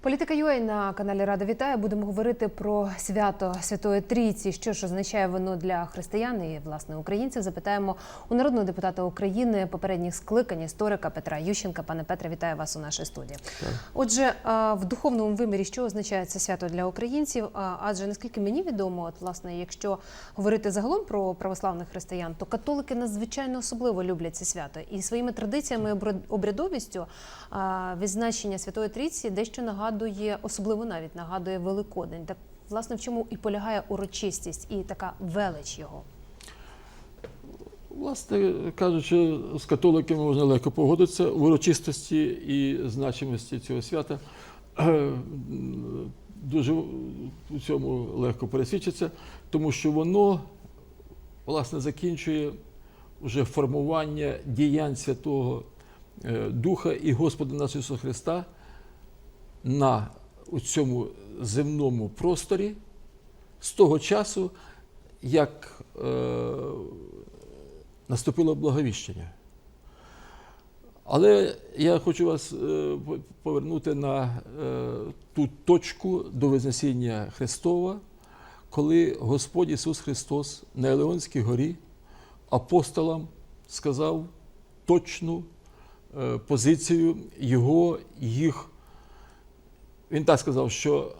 Політика UA на каналі Рада вітає. Будемо говорити про свято Святої Трійці. Що ж означає воно для християн і власне українців? Запитаємо у народного депутата України попередніх скликань історика Петра Ющенка. Пане Петре, вітаю вас у нашій студії. Отже, в духовному вимірі, що означає це свято для українців? Адже наскільки мені відомо, от власне, якщо говорити загалом про православних християн, то католики надзвичайно особливо люблять це свято і своїми традиціями обрядовістю відзначення Святої Трійці дещо нагадує, особливо навіть нагадує Великодень. Так власне в чому і полягає урочистість і така велич його. Власне кажучи, з католиками можна легко погодитися в урочистості і значимості цього свята. Дуже у цьому легко пересвідчиться, тому що воно власне закінчує вже формування діянь Святого е, Духа і Господа нашого Ісуса Христа на цьому земному просторі з того часу, як е, наступило благовіщення. Але я хочу вас е, повернути на е, ту точку до Вознесіння Христова, коли Господь Ісус Христос на Елеонській горі апостолам сказав точну е, позицію Його, їх. Він так сказав, що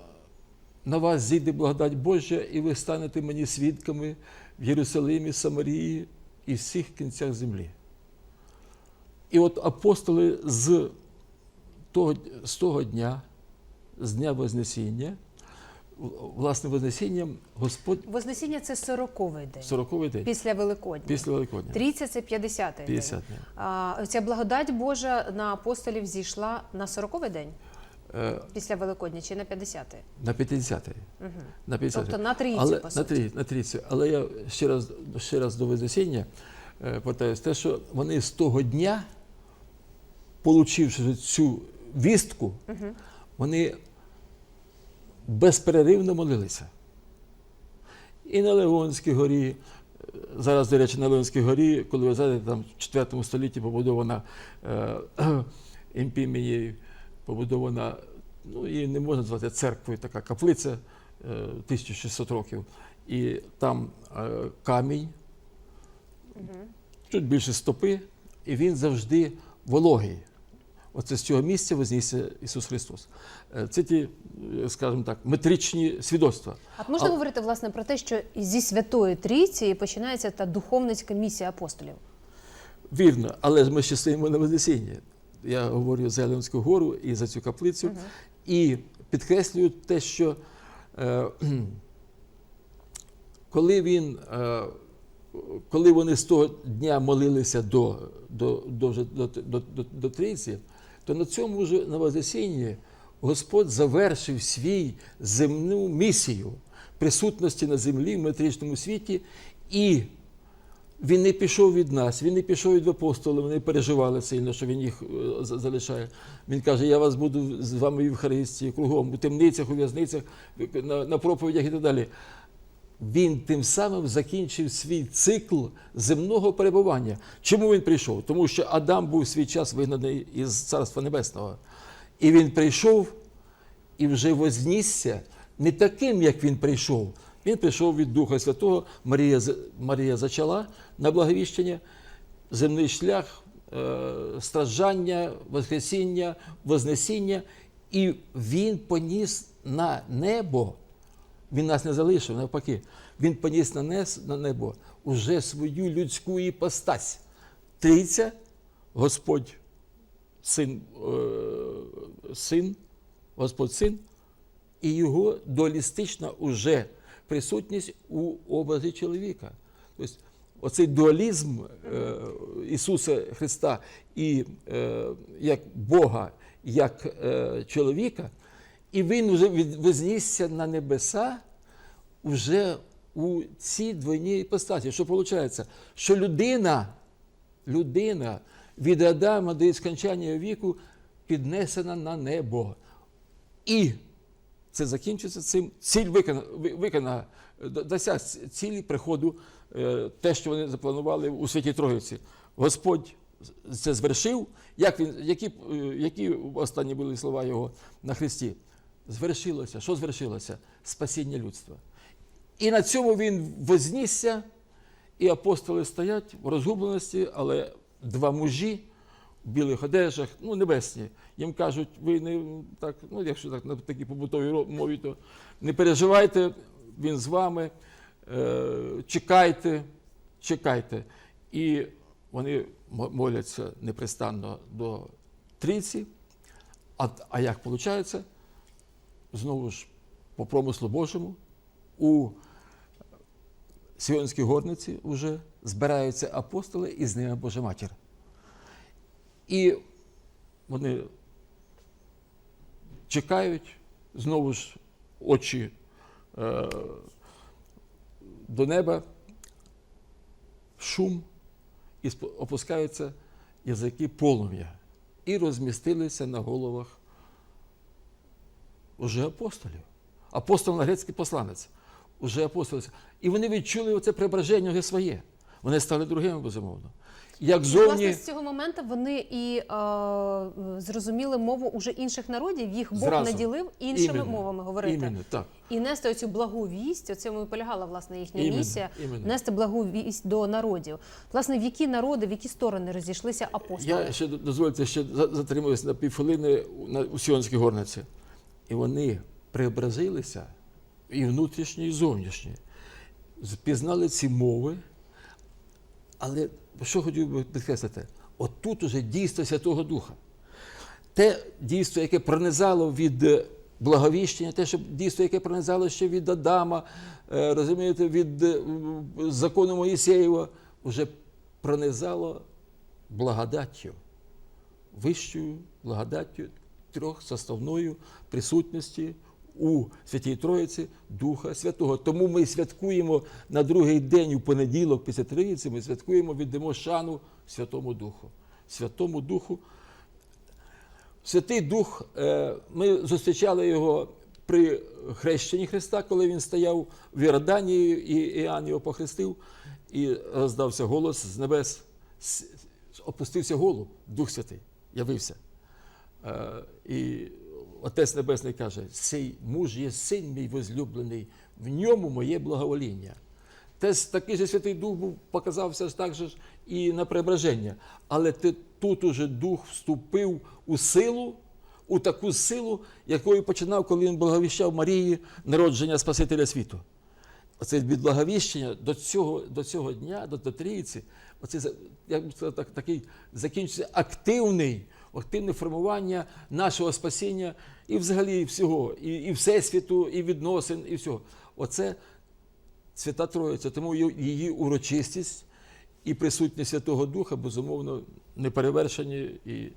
на вас зійде благодать Божа, і ви станете мені свідками в Єрусалимі, Самарії і всіх кінцях землі. І от апостоли з того, з того дня, з дня Вознесіння, власне, Вознесінням Господь Вознесіння це 40-й день 40-й день після Великодня. після Великодня. Трійця це 50-й 50 день. днів. А, ця благодать Божа на апостолів зійшла на 40-й день після Великодня чи на 50-й? На 50-й. Угу. На 50 Тобто на трійцю, Але, по суті. на трійцю. Але я ще раз, ще раз до Вознесіння е, повертаюся, те, що вони з того дня, получивши цю вістку, вони безперервно молилися. І на Леонській горі, е, зараз, до речі, на Леонській горі, коли ви знаєте, там в 4 столітті побудована е, імпімії, побудована, ну її не можна назвати церквою, така каплиця е, 1600 років. І там е, камінь, чуть більше стопи, і він завжди вологий. Оце з цього місця вознісся Ісус Христос. Е, Це ті, е, скажімо так, метричні свідоцтва. А можна А- говорити власне про те, що зі Святої Трійці починається та духовницька місія апостолів? Вірно, але ж ми ще стоїмо на Вознесінні. Я говорю за Елеонську гору і за цю каплицю. І підкреслюю те, що е, коли він, е, коли вони з того дня молилися до, до, до, до, до, до, Трійці, то на цьому вже на Вознесінні Господь завершив свій земну місію присутності на землі в метричному світі і він не пішов від нас, він не пішов від апостолів, вони переживали сильно, що він їх е, залишає. Він каже: Я вас буду з вами в Євхаристії, кругом, у темницях, у в'язницях, на, на проповідях і так далі. Він тим самим закінчив свій цикл земного перебування. Чому він прийшов? Тому що Адам був свій час вигнаний із Царства Небесного. І він прийшов і вже вознісся не таким, як він прийшов. Він прийшов від Духа Святого, Марія, Марія зачала на благовіщення, земний шлях, е, страждання, Воскресіння, Вознесіння, і він поніс на небо. Він нас не залишив, навпаки. Він поніс на, нес, на небо уже свою людську іпостась. Трійця, Господь, син, е, син, Господь син, і його дуалістична уже присутність у образі чоловіка. Тобто, оцей дуалізм е, Ісуса Христа і е, як Бога, як е, чоловіка, і він вже вознісся на небеса вже у цій двойній іпостасі. Що виходить? Що людина, людина від Адама до скончання віку піднесена на небо. І це закінчиться цим. Ціль виконана, ви- виконана д- цілі приходу, е, те, що вони запланували у Святій Троїці. Господь це звершив. Як він, які, е, які останні були слова його на Христі? звершилося. Що звершилося? Спасіння людства. І на цьому він вознісся, і апостоли стоять в розгубленості, але два мужі в білих одежах, ну, небесні, їм кажуть, ви не так, ну, якщо так на такій побутовій мові, то не переживайте, він з вами, е, чекайте, чекайте. І вони моляться непрестанно до трійці. А, а як виходить? Знову ж по промислу Божому у Сіонській горниці вже збираються апостоли і з ними Божа матір. І вони чекають, знову ж очі е, до неба, шум, і опускаються язики полум'я. І розмістилися на головах уже апостолів. Апостол на грецький посланець. Уже апостолів. І вони відчули оце преображення вже своє. Вони стали другими, безумовно. Як Власне, з цього моменту вони і е, зрозуміли мову уже інших народів. Їх Бог Зразу. наділив іншими Іменно. мовами говорити. Іменно, так. І нести оцю благу вість, оцьому і полягала власне їхня Іменно, місія, іменно. нести благу вість до народів. Власне, в які народи, в які сторони розійшлися апостоли? Я ще дозвольте ще за- затримуюся на півхвилини у Сіонській горниці. І вони преобразилися і внутрішні, і зовнішні. Пізнали ці мови. Але що хотів би підкреслити? Отут уже дійство Святого Духа. Те дійство, яке пронизало від е, благовіщення, те, що дійство, яке пронизало ще від Адама, е, розумієте, від е, закону Моїсеєва, вже пронизало благодаттю, вищою благодаттю трьохсоставною присутності у Святій Троїці Духа Святого. Тому ми святкуємо на другий день у понеділок після Троїці, ми святкуємо, віддамо шану Святому Духу. Святому Духу. Святий Дух, е, ми зустрічали його при хрещенні Христа, коли він стояв в Йорданії, і Іоанн його похрестив, і роздався голос з небес, опустився голуб, Дух Святий, явився. Е, І Отець Небесний каже: цей муж є син мій возлюблений, в ньому моє благовоління. Теж такий же Святий Дух був, показався так же і на преображення. Але тут уже Дух вступив у силу, у таку силу, якою починав, коли він благовіщав Марії народження Спасителя світу. Оце від благовіщення до цього, до цього дня, до, до трійці, оце як так, такий закінчується активний, активне формування нашого спасіння і взагалі всього, і, і всесвіту, і відносин, і всього. Оце Свята Троїця, тому її- урочистість і присутність Святого Духа, безумовно, не перевершені, і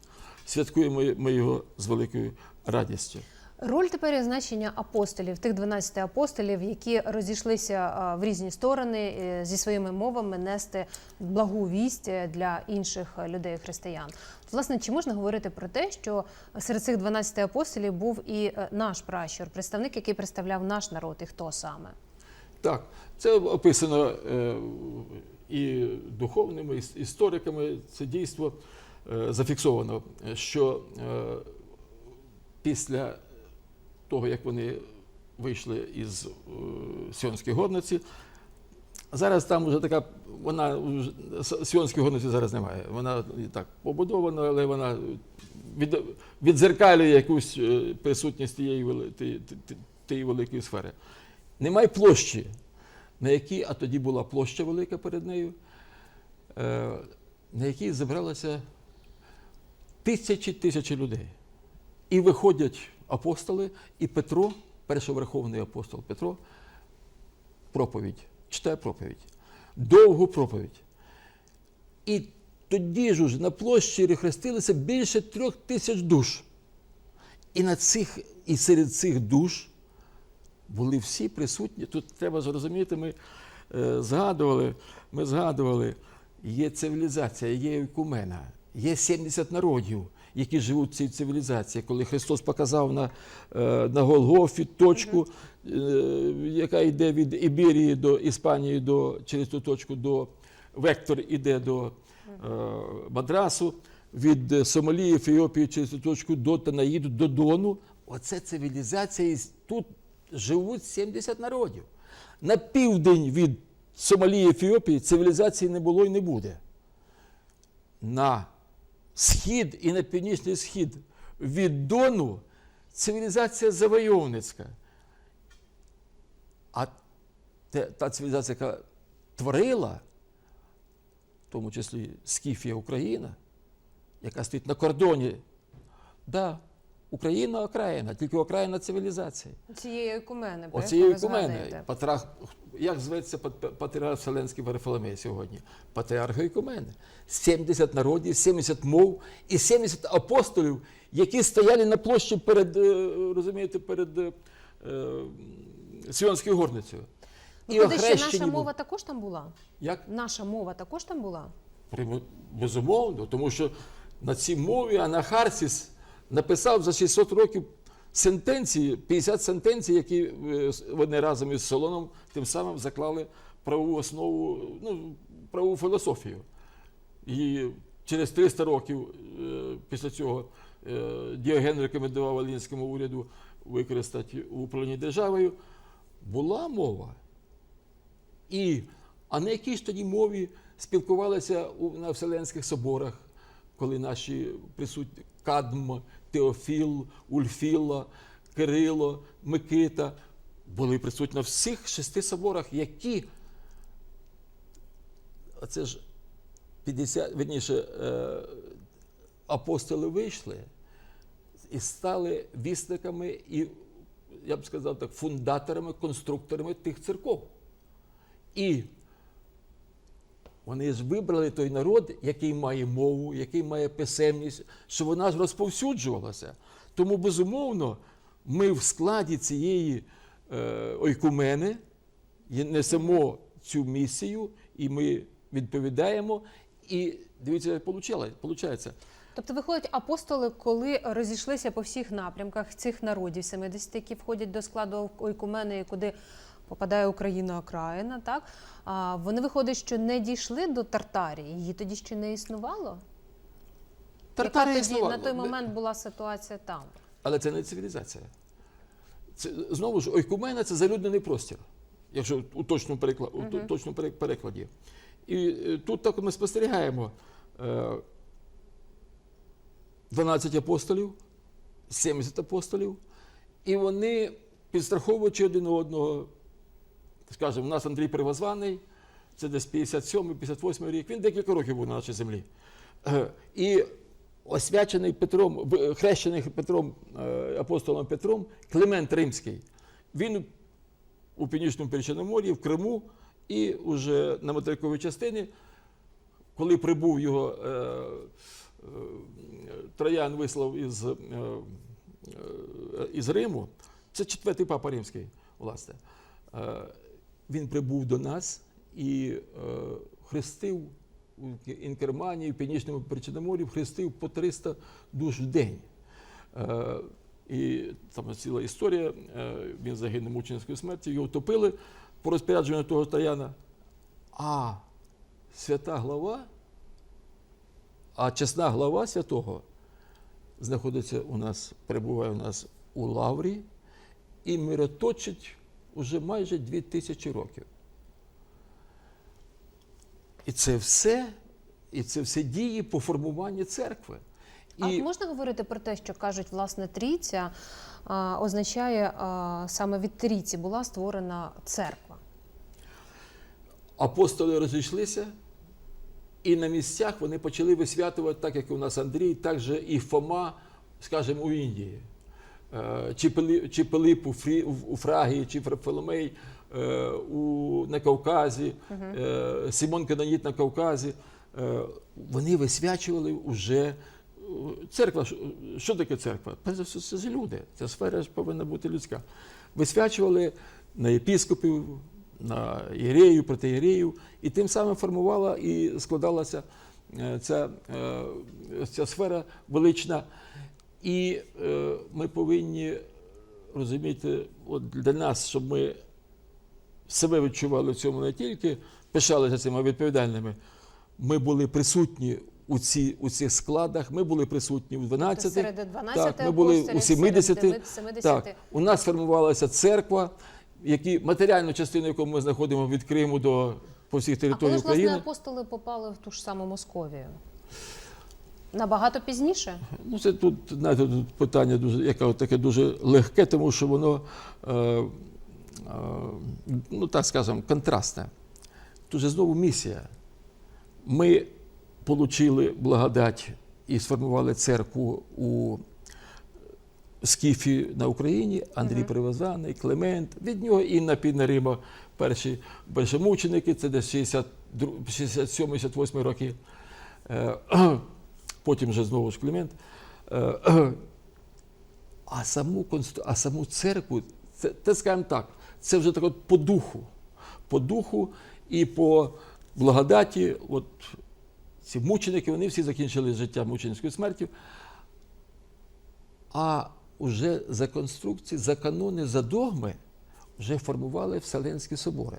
святкуємо ми його з великою радістю. Роль тепер і значення апостолів, тих 12 апостолів, які розійшлися в різні сторони е, зі своїми мовами нести благу вість е, для інших е, людей християн. Власне, чи можна говорити про те, що серед цих 12 апостолів був і е, наш пращур, представник, який представляв наш народ, і хто саме? Так, це описано е, і духовними іс- істориками. Це дійство е, зафіксовано, що е, після того, як вони вийшли із е, Сіонської горниці, зараз там вже така, вона Сіонської горниці зараз немає. Вона і так побудована, але вона від, відзеркалює якусь е, присутність тієї, тієї, тієї великої сфери. Немає площі, на якій, а тоді була площа велика перед нею, е, на якій зібралося тисячі тисячі людей. І виходять апостоли, і Петро, першоверховний апостол Петро, проповідь, читає проповідь, довгу проповідь. І тоді ж на площі рехрестилося більше трьох тисяч душ. І, на цих, і серед цих душ були всі присутні. Тут треба зрозуміти, ми е, згадували, ми згадували, є цивілізація, є екумена, є 70 народів, які живуть в цій цивілізації. Коли Христос показав на, е, на Голгофі точку, е, яка йде від Іберії до Іспанії, до, через ту точку до вектор іде до е, Мадрасу, від Сомалії, Ефіопії через цю точку до Танаїду, до Дону. оце цивілізація, і тут живуть 70 народів. На південь від Сомалії, Ефіопії цивілізації не було і не буде. На схід і на північний схід від Дону цивілізація завойовницька. А та цивілізація, яка творила, в тому числі Скіфія Україна, яка стоїть на кордоні, да, Україна окраїна, тільки окраїна цивілізації. Цієї екумени, про Оцієї кумени. Патрах, як зветься пат- патріарх Вселенський Варфоломей сьогодні? Патріарх Ікумени. 70 народів, 70 мов і 70 апостолів, які стояли на площі перед, е, розумієте, перед е, Сіонською горницею. Виходить, що охрещені наша мова також там була? Як? Наша мова також там була? Безумовно, тому що на цій мові Анахарсіс написав за 600 років сентенції, 50 сентенцій, які е, вони разом із Солоном тим самим заклали правову основу, ну, правову філософію. І через 300 років е, після цього е, Діоген рекомендував Алінському уряду використати у управлінні державою. Була мова. І, а на якій ж тоді мові спілкувалися на Вселенських соборах, коли наші присутні Кадм, Теофіл, Ульфіла, Кирило, Микита були присутні на всіх шести соборах, які оце ж 50, верніше, е, апостоли вийшли і стали вісниками і, я б сказав так, фундаторами, конструкторами тих церков. І вони ж вибрали той народ, який має мову, який має писемність, що вона ж розповсюджувалася. Тому, безумовно, ми в складі цієї е, ойкумени несемо цю місію, і ми відповідаємо. І дивіться, виходить. Тобто, виходять, апостоли, коли розійшлися по всіх напрямках цих народів 70, які входять до складу ойкумени, куди попадає Україна окраїна, так а, вони виходить, що не дійшли до Тартарії. Її тоді ще не існувало. Тартарія Яка тоді існувала. на той момент була ситуація там? Але це не цивілізація. Це, знову ж, ойкумена це залюднений простір, якщо у точному, перекла... у то- точному перекладі. І е, тут так ми спостерігаємо е, 12 апостолів, 70 апостолів, і вони, підстраховуючи один одного, скажімо, у нас Андрій Первозваний, це десь 57-58 рік, він декілька років був на нашій землі. Е, І освячений Петром, хрещений Петром, е, апостолом Петром, Климент Римський. Він у Північному Перечерномор'ї, в Криму, і уже на материковій частині, коли прибув його е, е, Троян вислав із, е, е, із Риму, це четвертий папа римський, власне. Він прибув до нас і е, хрестив у Інкерманії, в Північному Причорномор'ї, хрестив по 300 душ в день. Е, і там ціла історія, е, він загинув мученською смерті, його втопили по розпорядженню того Трояна. А свята глава, а чесна глава святого знаходиться у нас, перебуває у нас у Лаврі і мироточить уже майже дві тисячі років. І це все, і це все дії по формуванню церкви. А можна говорити про те, що кажуть, власне, трійця а, означає а, саме від трійці була створена церква. апостоли розійшлися, і на місцях вони почали висвятувати, так як у нас Андрій, так же і Фома, скажімо, у Індії. Е, Чи Пили- чи Пилип у, Фрі, у Фрагії, чи Фарфоломей е, у, на Кавказі, е, Симон Каноніт на Кавказі. Вони висвячували вже церква. що- таке церква? Перш за все, це ж люди. Ця сфера ж повинна бути людська. Висвячували на єпіскопів, на єреїв, протиєреїв, і тим самим формувала і складалася ця, ця сфера велична. І е, ми повинні розуміти, от для нас, щоб ми себе відчували в цьому не тільки пишалися цими відповідальними, ми були присутні у, ці, у цих складах. Ми були присутні у 12. Серед 12 так, ми були у апостолів, 70. серед 70. Так, у нас формувалася церква, які, матеріальну частину, яку ми знаходимо від Криму до по всіх А коли ж власне апостоли попали в ту ж саму Московію? Набагато пізніше? Ну, це тут, знаєте, тут питання дуже, яке таке дуже легке, тому що воно, е, е, ну так скажемо, контрастне. Тут же знову місія. Ми отримали благодать і сформували церкву у Скіфі на Україні, Андрій Привозаний, Клемент. Від нього Інна Піднарима, перші першомученики, це десь 67-68 роки. Е, Потім вже знову ж Клемент. Е, А саму, а саму церкву, це, це скажімо так, це вже так от по духу. По духу і по благодаті. От ці мученики, вони всі закінчили життя мученицькою смертю. А вже за конструкції, за канони, за догми вже формували Вселенські собори.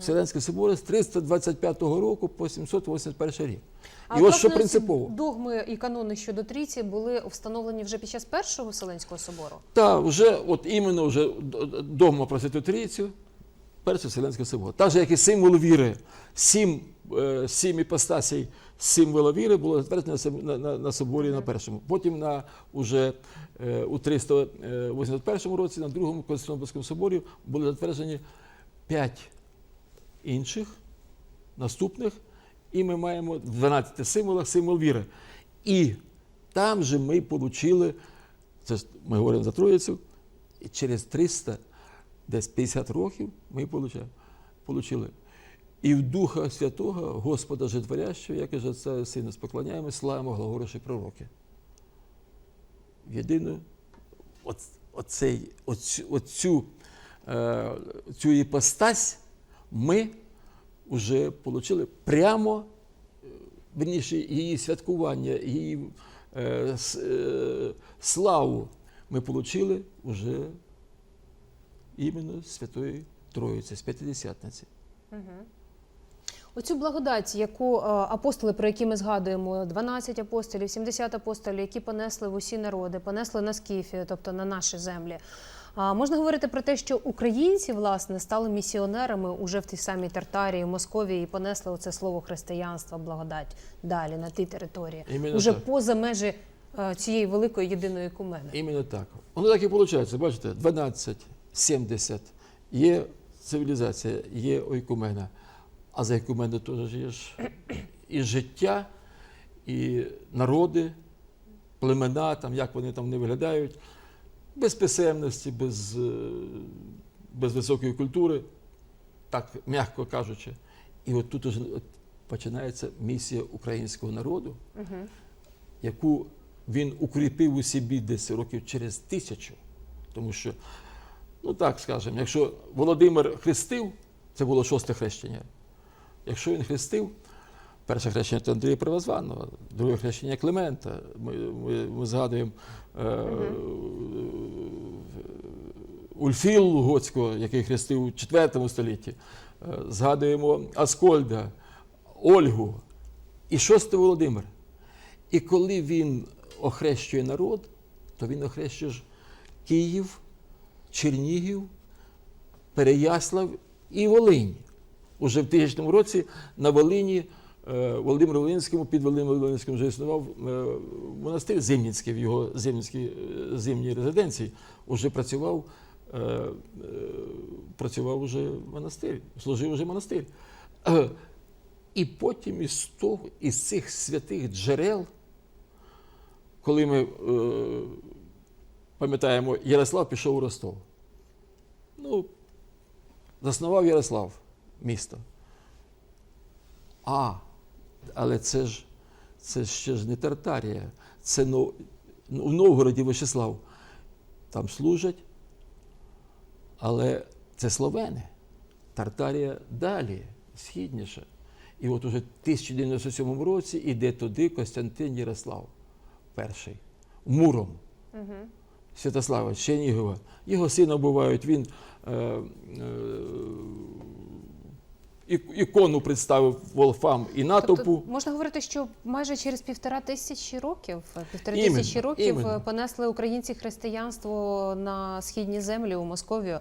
Вселенські собори з 325 року по 781 рік. і ось що принципово. Догми і канони щодо трійці були встановлені вже під час першого Вселенського собору. Та вже от іменно вже догма про Святу Трійцю, перший Вселенський собор. Так же, як і символ віри, сім, е, сім іпостасій символа віри було затверджено на на, на, на соборі на першому. Потім на уже е, у 381 році, на другому Константинопольському соборі були затверджені п'ять інших наступних, і ми маємо в 12 символах символ віри. І там же ми отримали, це ми говоримо за Троїцю, і через 300, десь 50 років ми отримали. І в Духа Святого, Господа Житворящого, як і же і Сина, споклоняємо, славимо, глагороші пророки. Єдину оцю, оцю, е, цю іпостась ми вже отримали прямо, е, верніше, її святкування, її е, е, славу ми отримали вже іменно Святої Троїці, з П'ятидесятниці. Оцю благодать, яку е, апостоли, про які ми згадуємо, 12 апостолів, 70 апостолів, які понесли в усі народи, понесли на Скіфію, тобто на наші землі. А можна говорити про те, що українці власне стали місіонерами уже в тій самій Тартарії, в Московії і понесли оце слово християнства, благодать далі на тій території, Іменно уже так. поза межі е, цієї великої єдиної кумени. Іменно так. Воно так і виходить. Бачите, 12, 70. Є цивілізація, є ойкумена. А за ойкуменою теж є ж і життя, і народи, племена, там, як вони там не виглядають, без писемності, без, е, без високої культури, так м'яко кажучи. І от тут уже починається місія українського народу, яку він укріпив у собі десь років через тисячу. Тому що, ну так скажемо, якщо Володимир хрестив, це було шосте хрещення. Якщо він хрестив, перше хрещення це Андрія Привозваного, друге хрещення Климента. Ми, ми, ми згадуємо е, Ульфіл Лугоцького, який хрестив у IV столітті. Е, Згадуємо Аскольда, Ольгу і шостий Володимир. І коли він охрещує народ, то він охрещує ж Київ, Чернігів, Переяслав і Волинь. Уже в 1000 році на Волині Володимиру Волинському, під Володимиром Волинським вже існував е, монастир Зимніцький в його зимнівській е, зимній резиденції. Уже працював, е, е, працював уже монастир, служив уже монастир. Е, І потім із того, із цих святих джерел, коли ми е, пам'ятаємо, Ярослав пішов у Ростов. Ну, заснував Ярослав місто. А, але це ж це ще ж не Тартарія. Це у Новгороді Вячеслав. Там служать, але це словени. Тартарія далі, східніше. І от уже в 1097 році іде туди Костянтин Ярослав перший, Муром. Святослава Чернігова. Його сина бувають, він е, е, і- ікону представив волфам і натовпу. Тобто можна говорити, що майже через півтора тисячі років, е, півтори Іменно, тисячі років іменно. е, понесли українці християнство на східні землі у Московію.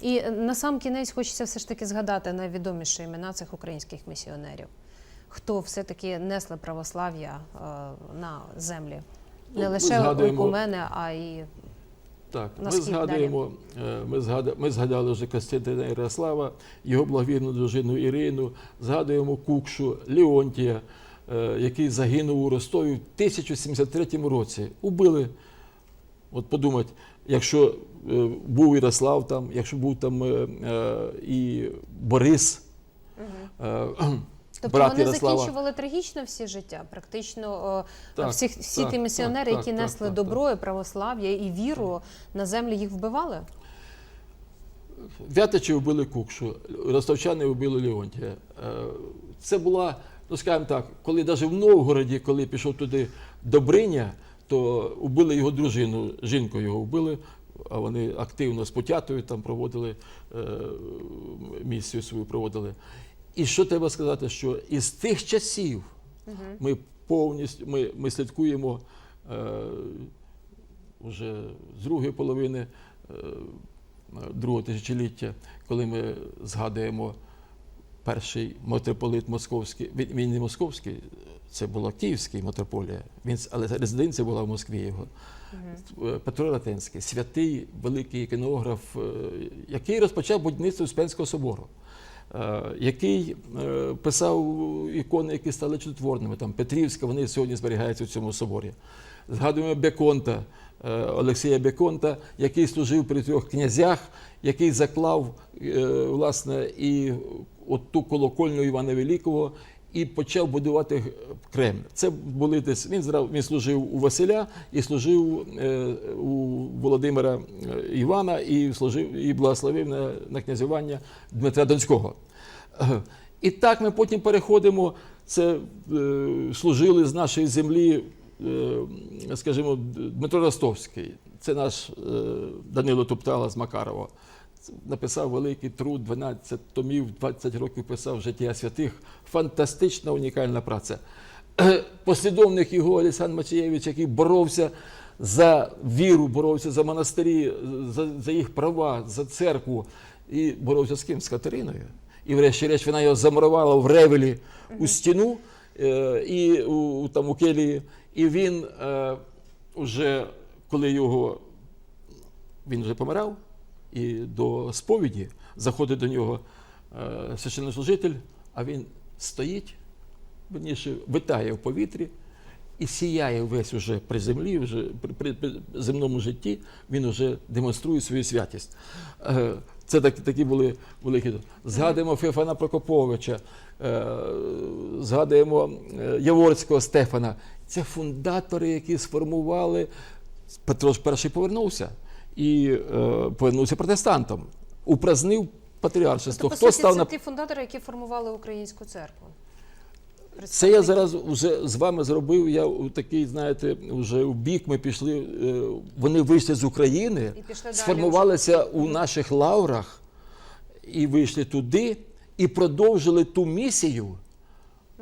І на сам кінець хочеться все ж таки згадати найвідоміші імена цих українських місіонерів. Хто все-таки несли православ'я е, на землі? Ну, Не ми лише згадуємо- ойкумени, а й Так, На ми згадуємо, е, ми, згадали, ми згадали вже Костянтина Ярослава, його благовірну дружину Ірину, згадуємо Кукшу, Леонтія, е, який загинув у Ростові в 1073 році. Убили. От подумать, якщо е, був Ярослав там, якщо був там і Борис, е, Тобто брат вони Ярослава. закінчували трагічно всі життя. Практично Так, всі, всі так, ті місіонери, так, які так, несли так, добро і православ'я і віру на землі, їх вбивали. Вятичі вбили Кукшу, ростовчани вбили Леонтія. Е, Це була, ну скажімо так, коли навіть в Новгороді, коли пішов туди Добриня, то вбили його дружину, жінку його вбили, а вони активно з Потятою там проводили е, місію свою проводили. І що треба сказати, що із тих часів ми повністю ми, ми слідкуємо е, вже з другої половини е, другого тисячоліття, коли ми згадуємо перший митрополит московський, він, він не московський, це була Київська митрополія, він, але резиденція була в Москві його. Е, Петро Ратинський, святий великий іконограф, е, який розпочав будівництво Успенського собору. Е, Який е, писав ікони, які стали чудотворними, там Петрівська, вони сьогодні зберігаються в цьому соборі. Згадуємо Беконта, е, Олексія Беконта, який служив при трьох князях, який заклав власне і от ту колокольню Івана Великого і почав будувати Кремль. Це були десь він зра- він служив у Василя і служив е, у Володимира е, Івана і служив і благословив на, на князювання Дмитра Донського. І так ми потім переходимо. Це е, служили з нашої землі, е, скажімо, Дмитро Ростовський. Це наш е, Данило Туптала з Макарова. Написав великий труд, 12 томів, 20 років писав життя святих. Фантастична унікальна праця. Послідовник його Олександр Мачієвич, який боровся за віру, боровся за монастирі, за, за їх права, за церкву. І боровся з ким? З Катериною. І врешті-решт вона його замурувала в ревелі у стіну е, і у, там, у келії. І він е, уже, коли його він вже помирав, і до сповіді заходить до нього е, священнослужитель, а він стоїть, верніше, витає в повітрі і сіяє весь уже при землі, вже при, при, земному житті, він вже демонструє свою святість. Е, Це так, такі були великі. Згадуємо Феофана Прокоповича, е, згадуємо Яворського Стефана. Це фундатори, які сформували. Петро ж перший повернувся і е, повернувся протестантом, упразнив патріаршество. Тобто, Хто суті, став це на ті фундатори, які формували українську церкву. це я зараз вже з вами зробив. Я у такий, знаєте, вже у бік ми пішли. е, Вони вийшли з України, І пішли далі сформувалися у наших лаврах і вийшли туди, і продовжили ту місію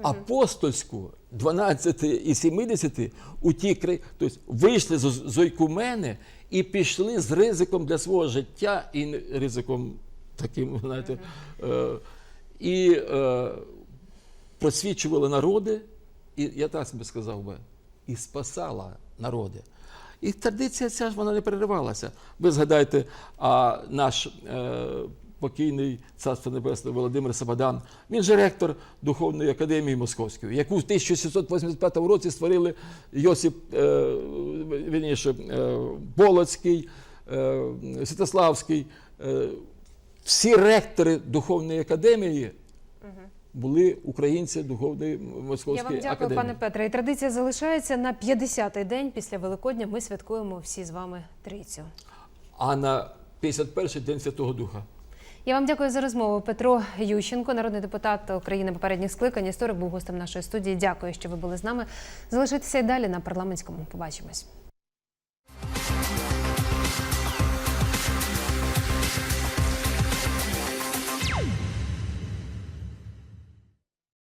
апостольську 12 і 70 у ті країни. Тобто вийшли з, з ойкумени і пішли з ризиком для свого життя і ризиком таким, знаєте. Е, і е, просвічували народи, і я так би сказав би, і спасала народи. І традиція ця ж вона не переривалася. Ви згадайте, а наш е, покійний царство небесне Володимир Сабадан, він же ректор Духовної академії Московської, яку в 1785 році створили Йосип е, вірніше, е, Полоцький, е, Святославський. Е, всі ректори Духовної академії були українці Духовної Московської Я вам дякую, академії. пане Петре. І традиція залишається на 50-й день після Великодня. Ми святкуємо всі з вами трійцю. А на 51-й день Святого Духа. Я вам дякую за розмову. Петро Ющенко, народний депутат України попередніх скликань. Історик був гостем нашої студії. Дякую, що ви були з нами. Залишайтеся і далі на парламентському. Побачимось.